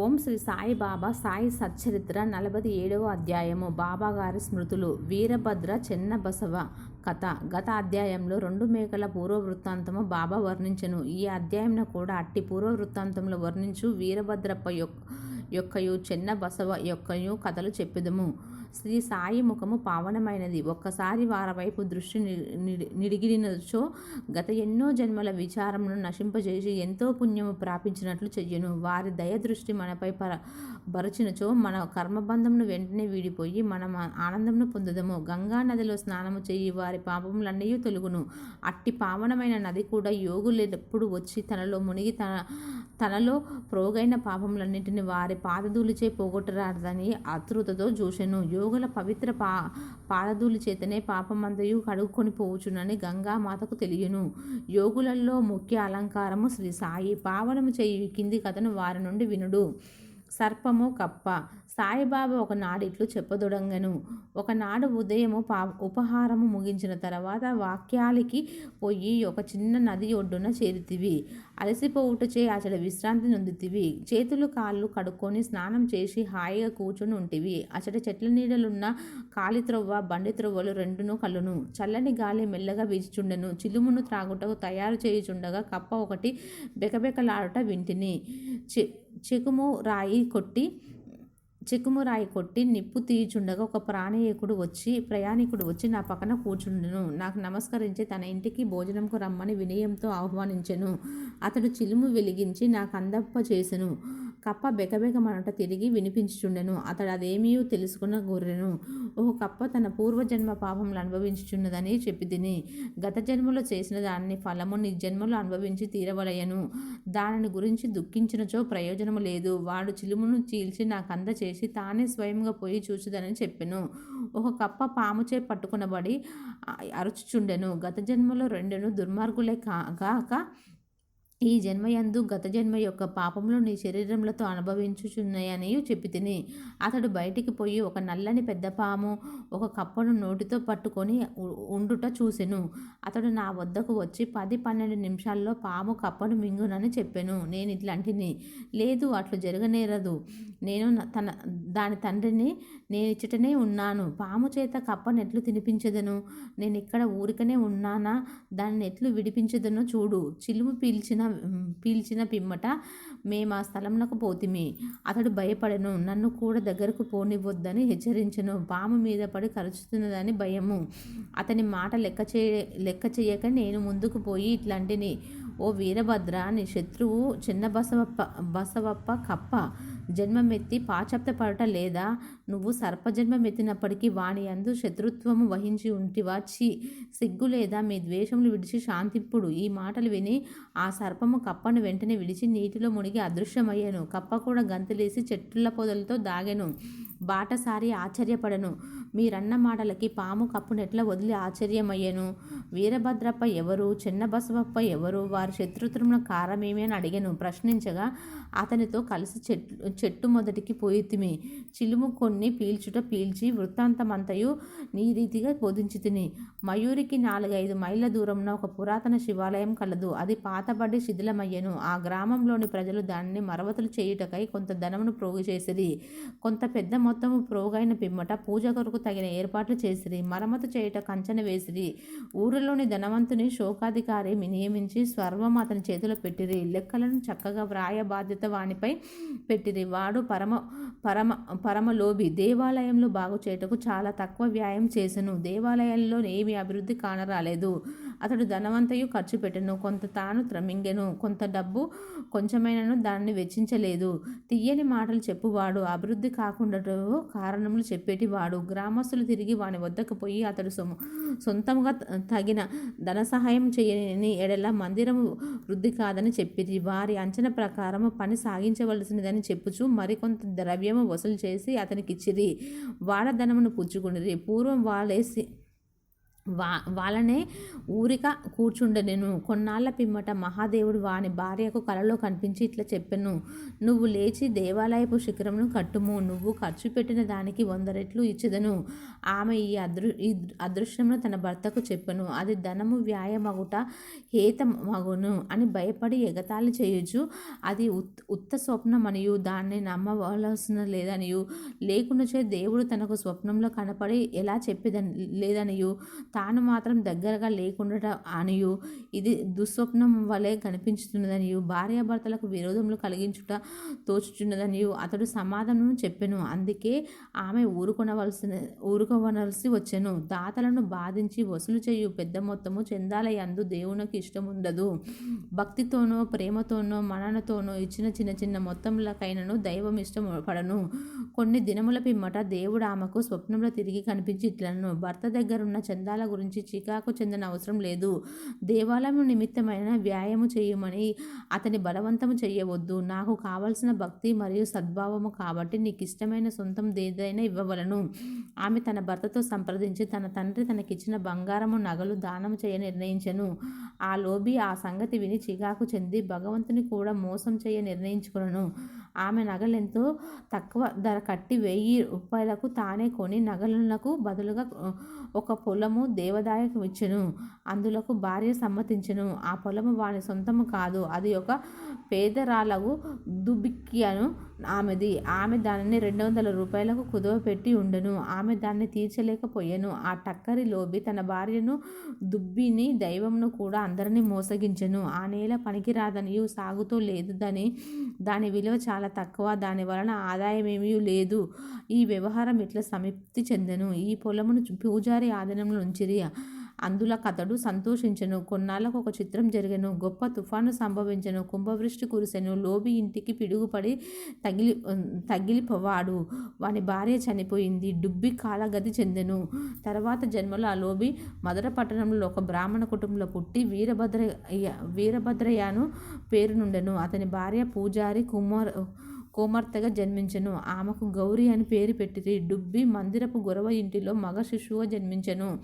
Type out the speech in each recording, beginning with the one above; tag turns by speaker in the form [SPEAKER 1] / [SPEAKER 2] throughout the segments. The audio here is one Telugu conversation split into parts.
[SPEAKER 1] ఓం శ్రీ సాయి బాబా సాయి సచ్చరిత్ర నలభై ఏడవ అధ్యాయము. బాబాగారి స్మృతులు. వీరభద్ర చెన్నబసవ కథ. గత అధ్యాయంలో రెండు మేకల పూర్వ వృత్తాంతము బాబా వర్ణించెను. ఈ అధ్యాయంలో కూడా అట్టి పూర్వ వృత్తాంతంలో వర్ణించు వీరభద్రప్ప యొక్క యొక్కయు చెన్న బసవ యొక్కయు కథలు చెప్పెదము. శ్రీ సాయి ముఖము పావనమైనది. ఒక్కసారి వారవైపు దృష్టి నిడిగినచో గత ఎన్నో జన్మల విచారమును నశింపజేసి ఎంతో పుణ్యము ప్రాపించినట్లు చెయ్యను. వారి దయ దృష్టి మనపై పర బరచినచో మన కర్మబంధంను వెంటనే వీడిపోయి మనం ఆనందంను పొందుదము. గంగా నదిలో స్నానము చేయి వారి పాపములన్నీ తొలుగును. అట్టి పావనమైన నది కూడా యోగులు ఎప్పుడు వచ్చి తనలో మునిగి తన తనలో ప్రోగైన పాపములన్నింటిని వారి పాదధూలిచే పోగొట్టరాదని ఆతృతతో చూసెను యోగుల పవిత్ర పా పాదధూలి చేతనే పాపమందయు కడుక్కొని పోవచ్చునని గంగామాతకు తెలియను. యోగులలో ముఖ్య అలంకారము శ్రీ సాయి. పావనము చేయి కింది కథను వారి నుండి వినుడు. సర్పము కప్ప. సాయిబాబా ఒకనాడు ఇట్లు చెప్పదొడంగను. ఒకనాడు ఉదయము పా ఉపహారము ముగించిన తర్వాత వాక్యాలకి పోయి ఒక చిన్న నది ఒడ్డున చేరితివి. అలసిపోవుటచే అచడ విశ్రాంతి నొందితివి. చేతులు కాళ్ళు కడుక్కొని స్నానం చేసి హాయిగా కూర్చుని ఉంటివి. అచడ చెట్ల నీడలున్న కాలి త్రొవ్వ బండి త్రొవ్వలు రెండును కళ్ళును చల్లని గాలి మెల్లగా వీచుచుండెను. చిలుమును త్రాగుటకు తయారు చేయుచుండగా కప్ప ఒకటి బెకబెకలాడుట వింటిని. చె చెకుము రాయి కొట్టి చిక్కుమురాయి కొట్టి నిప్పు తీయుచుండగా ఒక ప్రాణీయకుడు వచ్చి ప్రయాణికుడు వచ్చి నా పక్కన కూర్చుండెను. నాకు నమస్కరించి తన ఇంటికి భోజనంకు రమ్మని వినయంతో ఆహ్వానించెను. అతడు చిలుము వెలిగించి నాకు అందప్ప చేసెను కప్ప బెకబెకమనట తిరిగి వినిపించుచుండెను. అతడు అదేమీ తెలుసుకున్న గొర్రెను ఓ కప్ప తన పూర్వజన్మ పాపములు అనుభవించుచున్నదని చెప్పి తిని గత జన్మలో చేసిన దాన్ని ఫలము నీ జన్మలో అనుభవించి తీరవలయను దానిని గురించి దుఃఖించినచో ప్రయోజనము లేదు. వాడు చిలుమును చీల్చి నాకు అందచేసి తానే స్వయంగా పోయి చూచుదని చెప్పెను. ఒక కప్ప పాముచే పట్టుకునబడి అరుచుచుండెను. గత జన్మలో రెండును దుర్మార్గులే కాక ఈ జన్మయందు గత జన్మ యొక్క పాపములు నీ శరీరములతో అనుభవించుచున్నాయని చెప్పి తిని అతడు బయటికి పోయి ఒక నల్లని పెద్ద పాము ఒక కప్పను నోటితో పట్టుకొని ఉండుట చూసెను. అతడు నా వద్దకు వచ్చి పది పన్నెండు నిమిషాల్లో పాము కప్పను మింగునని చెప్పాను. నేను ఇట్లాంటిని లేదు అట్లు జరగనేరదు. నేను తన దాని తండ్రిని నేను ఇచ్చటనే ఉన్నాను. పాము చేత కప్పను ఎట్లు తినిపించదను. నేను ఇక్కడ ఊరికనే ఉన్నానా? దాన్ని ఎట్లు విడిపించదనో చూడు. చిలుము పీల్చిన పీల్చిన పిమ్మట మేము ఆ స్థలంలోకి పోతిమి. అతడు భయపడను నన్ను కూడా దగ్గరకు పోనివ్వద్దని హెచ్చరించను. పాము మీద పడి కరుచుతున్నదని భయము. అతని మాట లెక్క చే లెక్క చేయక నేను ముందుకు పోయి ఇట్లాంటిని. ఓ వీరభద్ర నీ శత్రువు చిన్న బసవప్ప బసవప్ప కప్ప. జన్మమెత్తి పాచప్తపడట లేదా నువ్వు సర్పజన్మమెత్తినప్పటికీ వాణి అందు శత్రుత్వము వహించి ఉంటివా? చి సిగ్గు లేదా? మీ ద్వేషములు విడిచి శాంతిప్పుడు ఈ మాటలు విని ఆ సర్పము కప్పను వెంటనే విడిచి నీటిలో మునిగి అదృశ్యమయ్యాను. కప్ప కూడా గంతులేసి చెట్ల పొదలతో దాగెను. బాటసారి ఆశ్చర్యపడను. మీరన్న మాటలకి పాము కప్పునెట్లా వదిలి ఆశ్చర్యమయ్యాను? వీరభద్రప్ప ఎవరు? చిన్నబసవప్ప ఎవరు? వారి శత్రుత్వమున కారమేమి అని అడిగాను. ప్రశ్నించగా అతనితో కలిసి చెట్టు చెట్టు మొదటికి పోయితిమి. చిలుము కొన్ని పీల్చుట పీల్చి వృత్తాంతమంతయు నీ రీతిగా బోధించి తిని మయూరికి నాలుగైదు మైళ్ళ దూరంలో ఒక పురాతన శివాలయం కలదు. అది పాతబడి శిథిలమయ్యను. ఆ గ్రామంలోని ప్రజలు దానిని మరవతులు చేయుటకై కొంత ధనమును ప్రోగు చేసిరి. కొంత పెద్ద మొత్తము ప్రోగైన పిమ్మట పూజ కొరకు తగిన ఏర్పాట్లు చేసిరి. మరమ్మతు చేయుట కంచన వేసిరి. ఊరిలోని ధనవంతుని శోకాధికారి నియమించి స్వర్వం అతని చేతిలో పెట్టిరి. లెక్కలను చక్కగా వ్రాయ బాధ్యత వానిపై పెట్టిరి. వాడు పరమ పరమ పరమలోభి. దేవాలయంలో బాగు చేయుటకు చాలా తక్కువ వ్యాయం చేసెను. దేవాలయంలో ఏమి అభివృద్ధి కానరాలేదు. అతడు ధనవంతయు ఖర్చు పెట్టెను. కొంత తాను త్రమింగెను. కొంత డబ్బు కొంచెమైనను దాన్ని వెచ్చించలేదు. తీయని మాటలు చెప్పువాడు. అభివృద్ధి కాకుండా కారణములు చెప్పేటివాడు. గ్రామస్తులు తిరిగి వాని వద్దకు పోయి అతడు సొంతంగా తగిన ధన సహాయం చేయని ఎడల మందిరము వృద్ధి కాదని చెప్పిరి. వారి అంచనా ప్రకారము పని సాగించవలసినదని చెప్పుచు మరికొంత ద్రవ్యము వసూలు చేసి అతనికిచ్చిరి. వాడధనమును పుచ్చుకునిరి. పూర్వం వాళ్ళేసి వా వాళ్ళనే ఊరిక కూర్చుండనెను కొన్నాళ్ళ పిమ్మట మహాదేవుడు వాని భార్యకు కలలో కనిపించి ఇట్లా చెప్పెను. నువ్వు లేచి దేవాలయపు శిఖరమును కట్టుము. నువ్వు ఖర్చు పెట్టిన దానికి వంద రెట్లు ఇచ్చదను ఆమె ఈ అదృ ఈ అదృశ్యమును తన భర్తకు చెప్పను. అది ధనము వ్యాయమగుట హేత మగును అని భయపడి ఎగతాళి చేయొచ్చు అది ఉత్ ఉత్త స్వప్నమనియు. దాన్ని నమ్మవలసిన లేదనియు. లేకుండాచే దేవుడు తనకు స్వప్నంలో కనపడి ఎలా చెప్పేదని లేదనియు. తాను మాత్రం దగ్గరగా లేకుండా అనియు ఇది దుస్వప్నం వలె కనిపించుతున్నదనియు భార్యాభర్తలకు విరోధములు కలిగించుట తోచుచున్నదనియు అతడు సమాధానం చెప్పెను. అందుకే ఆమె ఊరుకొనవలసిన ఊరుకోవలసి వచ్చెను. దాతలను బాధించి వసూలు చేయు పెద్ద మొత్తము చెందాలయందు దేవునికి ఇష్టముండదు. భక్తితోనో ప్రేమతోనో మననతోనో ఇచ్చిన చిన్న చిన్న మొత్తములకైనను దైవం ఇష్టం పడను కొన్ని దినముల పిమ్మట దేవుడు ఆమెకు స్వప్నంలో తిరిగి కనిపించి ఇట్లను. భర్త దగ్గరున్న చందాల గురించి చికాకు చెందిన అవసరం లేదు. దేవాలయం నిమిత్తమైన వ్యాయామం చేయమని అతని బలవంతము చేయవద్దు. నాకు కావలసిన భక్తి మరియు సద్భావము కాబట్టి నీకు ఇష్టమైన సొంతం దేదైనా ఇవ్వవలను. ఆమె తన భర్తతో సంప్రదించి తన తండ్రి తనకిచ్చిన బంగారము నగలు దానం చేయ నిర్ణయించను. ఆ లోబి ఆ సంగతి విని చికాకు చెంది భగవంతుని కూడా మోసం చేయ నిర్ణయించుకును ఆమె నగలెంతో తక్కువ ధర కట్టి వెయ్యి రూపాయలకు తానే కొని నగలకు బదులుగా ఒక పొలము దేవదాయకు ఇచ్చెను అందులకు భార్య సమ్మతించెను. ఆ పొలము వాని సొంతము కాదు. అది ఒక పేదరాలకు దుబిక్కియను. ఆమెది. ఆమె దానిని రెండు వందల రూపాయలకు కుదవ పెట్టి ఉండను. ఆమె దాన్ని తీర్చలేకపోయాను. ఆ టక్కరి లోబి తన భార్యను దుబ్బిని దైవంను కూడా అందరినీ మోసగించను. ఆ నేల పనికిరాదని సాగుతూ లేదు దాని దాని విలువ చాలా తక్కువ. దాని వలన ఆదాయం ఏమీ లేదు. ఈ వ్యవహారం ఇట్లా సమిప్తి చెందెను. ఈ పొలమును పూజారి ఆధీనంలో ఉంచిరి. అందుల కథడు సంతోషించను కొన్నాళ్ళకు ఒక చిత్రం జరిగను గొప్ప తుఫాను సంభవించను కుంభవృష్టి కురిసెను లోబి ఇంటికి పిడుగుపడి తగిలి తగిలిపోవాడు. వాని భార్య చనిపోయింది డుబ్బి కాలగతి చెందెను. తర్వాత జన్మలో ఆ లోబి మధుర పట్టణంలో ఒక బ్రాహ్మణ కుటుంబంలో పుట్టి వీరభద్రయ్య వీరభద్రయ్యను పేరు నుండెను అతని భార్య పూజారి కుమార్ కుమార్తెగా జన్మించెను. ఆమెకు గౌరి అని పేరు పెట్టిరి. డుబ్బి మందిరపు గొరవ ఇంటిలో మగ శిశువుగా జన్మించెను.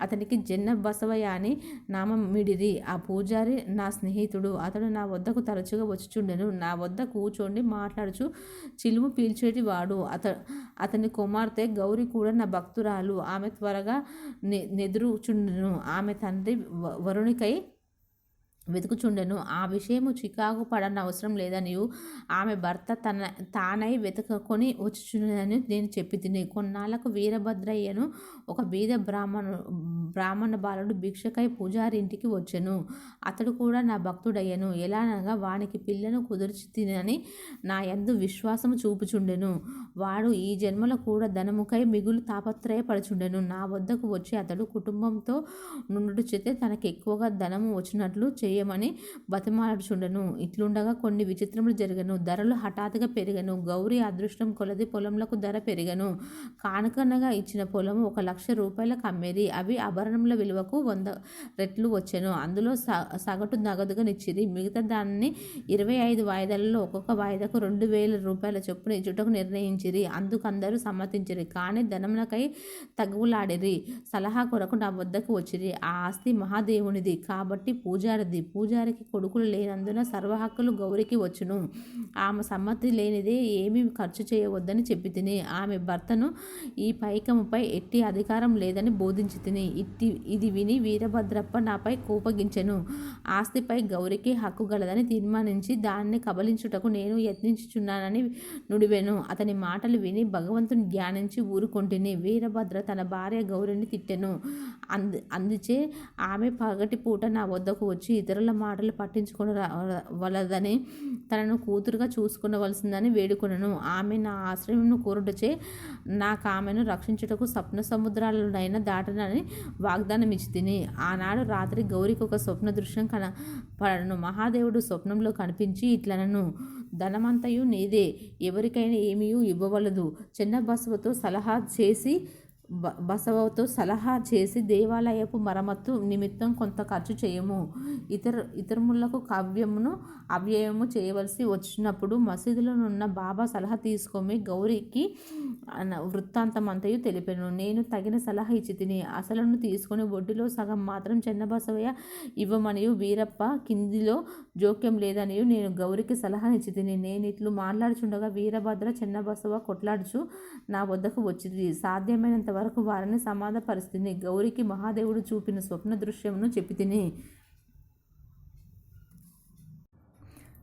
[SPEAKER 1] అతనికి జన్న బసవయ్య అని నామమిడిరి ఆ పూజారి నా స్నేహితుడు. అతడు నా వద్దకు తరచుగా వచ్చుచుండెను. నా వద్ద కూర్చోండి మాట్లాడుచు చిలుము పీల్చేటి వాడు అత అతని కుమార్తె గౌరి కూడా నా భక్తురాలు. ఆమె త్వరగా నె నెదురుచుండెను. ఆమె తండ్రి వరుణికై వెతుకుచుండెను. ఆ విషయము చికాకు పడన అవసరం లేదనియు ఆమె భర్త తన తానై వెతుకొని వచ్చుచున్నదని నేను చెప్పి తిని కొన్నాళ్ళకు వీరభద్రయ్యను ఒక బీద బ్రాహ్మణ బ్రాహ్మణ బాలుడు భిక్షకై పూజారి ఇంటికి వచ్చెను. అతడు కూడా నా భక్తుడయ్యను. ఎలానగా వానికి పిల్లను కుదిర్చి తినని నా యందు విశ్వాసము చూపుచుండెను. వాడు ఈ జన్మలో కూడా ధనముకై మిగులు తాపత్రయపడుచుండెను. నా వద్దకు వచ్చి అతడు కుటుంబంతో నుండు చేతే తనకు ఎక్కువగా ధనము వచ్చినట్లు చేయమని బతిమాలుచుండెను ఇట్లుండగా కొన్ని విచిత్రములు జరగను. ధరలు హఠాత్తుగా పెరిగను. గౌరీ అదృష్టం కొలది పొలంలకు ధర పెరిగను. కానుకనగా ఇచ్చిన పొలము ఒక లక్ష రూపాయలకు అమ్మేది అవి ఆభరణముల విలువకు వంద రెట్లు వచ్చాను. అందులో స సగటు నగదుగా నిచ్చిరి. మిగతా దాన్ని ఇరవై ఐదు వాయిదాలలో ఒక్కొక్క వాయిదాకు రెండు వేల రూపాయల చొప్పున ఇచ్చుటకు నిర్ణయించిరి. అందుకు అందరూ సమ్మతించిరి. కానీ ధనములకై తగువులాడిరి. సలహా కొరకు నా వద్దకు వచ్చిరి. ఆ ఆస్తి మహాదేవునిది. కాబట్టి పూజారిది. పూజారికి కొడుకులు లేనందున సర్వ హక్కులు గౌరికి వచ్చును. ఆమె సమ్మతి లేనిదే ఏమీ ఖర్చు చేయవద్దని చెప్పి తిని ఆమె భర్తను ఈ పైకముపై ఎట్టి అధికారం లేదని బోధించి తిని ఇట్టి ఇది విని వీరభద్రప్ప నాపై కోపగించెను. ఆస్తిపై గౌరికి హక్కు గలదని తీర్మానించి దాన్ని కబలించుటకు నేను యత్నించుచున్నానని నుడివెను. అతని మాటలు విని భగవంతుని ధ్యానించి ఊరుకొంటిని. వీరభద్ర తన భార్య గౌరిని తిట్టెను. అందు అందుచే ఆమె పగటిపూట నా వద్దకు వచ్చి ఇతరుల మాటలు పట్టించుకుని వలదని తనను కూతురుగా చూసుకునవలసిందని వేడుకొనను. ఆమె నా ఆశ్రయంను కోరుటచే నాకు ఆమెను రక్షించుటకు స్వప్న సముద్రాలనైనా దాటనని వాగ్దానం ఇచ్చి తిని ఆనాడు రాత్రి గౌరికి ఒక స్వప్న దృశ్యం కనపడను. మహాదేవుడు స్వప్నంలో కనిపించి ఇట్లనను. ధనమంతయు నీదే. ఎవరికైనా ఏమీ ఇవ్వవలదు. చిన్న బస్సుతో సలహా చేసి బ బసవతో సలహా చేసి దేవాలయపు మరమ్మత్తు నిమిత్తం కొంత ఖర్చు చేయము. ఇతర ఇతరములకు కావ్యమును అవ్యయము చేయవలసి వచ్చినప్పుడు మసీదులోనున్న బాబా సలహా తీసుకొని గౌరికి వృత్తాంతం అంతయు తెలిపాను. నేను తగిన సలహా ఇచ్చి తిని అసలును తీసుకొని బొడ్డులో సగం మాత్రం చెన్నబసవయ్య ఇవ్వమనియు. వీరప్ప కిందిలో జోక్యం లేదనియు. నేను గౌరికి సలహా ఇచ్చి తిని నేను ఇట్లు మాట్లాడుచుండగా వీరభద్ర చెన్నబసవ కొట్లాడుచు నా వద్దకు వచ్చింది. సాధ్యమైనంత వరకు వారిని సమాధపరిస్తుంది గౌరికి మహాదేవుడు చూపిన స్వప్న దృశ్యమును చెప్పి తిని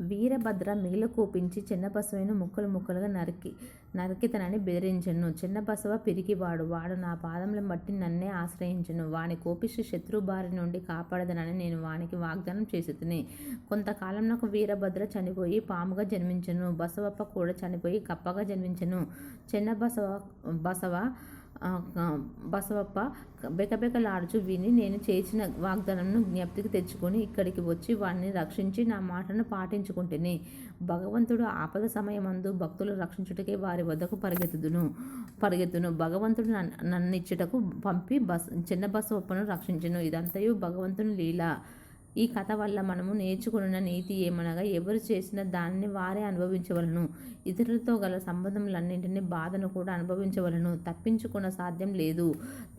[SPEAKER 1] వీరభద్ర మిగిలి కోపించి చిన్నబసవను ముక్కలు ముక్కలుగా నరికి నరికితనని బెదిరించెను. చిన్నబసవ పిరికివాడు. వాడు నా పాదములను బట్టి నన్నే ఆశ్రయించెను. వాని కోపిష్టి శత్రు బారి నుండి కాపాడదనని నేను వానికి వాగ్దానం చేసి కొంతకాలం నాకు వీరభద్ర చనిపోయి పాముగా జన్మించెను. బసవప్ప కూడా చనిపోయి కప్పగా జన్మించెను. చిన్న బసవ బసవ బసవప్ప బెకబెకలాడుచు విని నేను చేసిన వాగ్దానంను జ్ఞప్తికి తెచ్చుకొని ఇక్కడికి వచ్చి వాడిని రక్షించి నా మాటను పాటించుకుంటేనే భగవంతుడు ఆపద సమయమందు భక్తులు రక్షించుటకే వారి వద్దకు పరిగెత్తుదును. పరిగెత్తును. భగవంతుడు నన్నిచ్చుటకు పంపి బస్ చిన్న బసవప్పను రక్షించను. ఇదంతయు భగవంతుని లీల. ఈ కథ వల్ల మనము నేర్చుకున్న నీతి ఏమనగా ఎవరు చేసిన దానిని వారే అనుభవించవలను. ఇతరులతో గల సంబంధములన్నింటినీ బాధను కూడా అనుభవించవలను. తప్పించుకున్న సాధ్యం లేదు.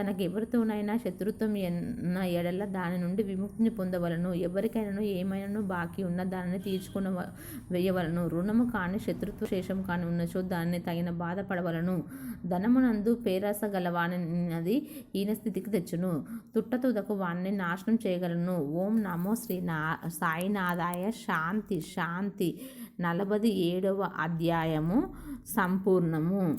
[SPEAKER 1] తనకెవరితోనైనా శత్రుత్వం ఎన్న ఎడల దాని నుండి విముక్తిని పొందవలను. ఎవరికైనాను ఏమైనాను బాకీ ఉన్న దానిని తీర్చుకున్న వేయవలను. రుణము కాని శత్రుత్వ శేషం కాని ఉన్నచో దాన్ని తగిన బాధపడవలను. ధనమునందు పేరాస గలవానది ఈయన స్థితికి తెచ్చును. తుట్టతుదకు వాణ్ణి నాశనం చేయగలను. ఓం నమో శ్రీ నా సాయినాథాయ శాంతి శాంతి నలభై ఏడవ అధ్యాయము సంపూర్ణము.